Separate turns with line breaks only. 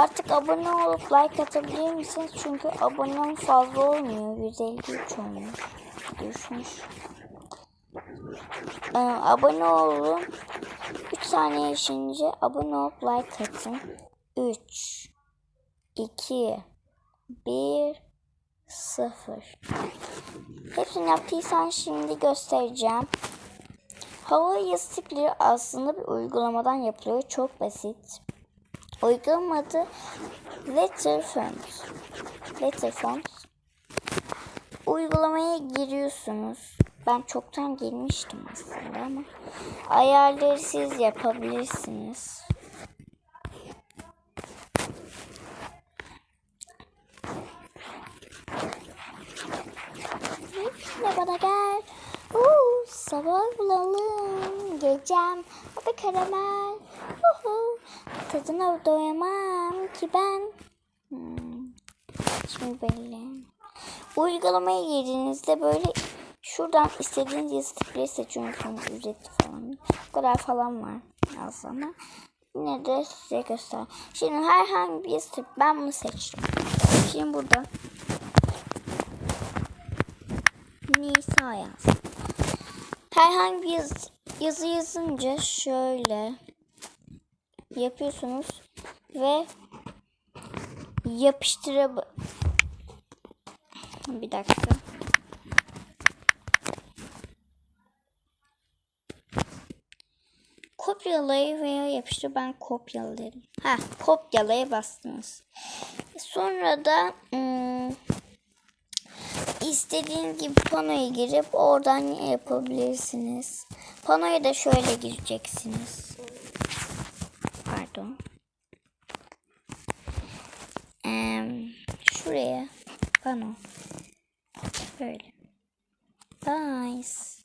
Artık abone olup like atabilir misiniz? Çünkü abonem fazla olmuyor. 153 olmuş. Düşmüş. Ee, abone olun. 3 saniye yaşayınca abone olup like atın. 3 2 1 0 Hepsini yaptıysan şimdi göstereceğim. Hava yastıkları aslında bir uygulamadan yapılıyor. Çok basit. Uygulama adı Letterfonts. Letterfonts. Uygulamaya giriyorsunuz. Ben çoktan girmiştim aslında ama ayarları siz yapabilirsiniz. Sabah bulalım. Gecem. Hadi karamel. Uhu. Tadına doyamam ki ben. Hmm. Şimdi belli. Uygulamaya girdiğinizde böyle şuradan istediğiniz yazı tipleri seçiyorsunuz. Ücretli falan. Bu kadar falan var ama. Yine de size göster. Şimdi herhangi bir yazı tip. Ben bunu seçtim. Şimdi burada Nisa yaz. Herhangi bir yazı, yazı yazınca şöyle yapıyorsunuz ve yapıştıra bir dakika. Kopyalaya veya yapıştır ben kopyalarım. Ha kopyalaya bastınız. Sonra da ım, istediğiniz gibi panoya girip oradan yapabilirsiniz. Panoya da şöyle gireceksiniz. Pardon. Em, şuraya pano. Böyle. Nice.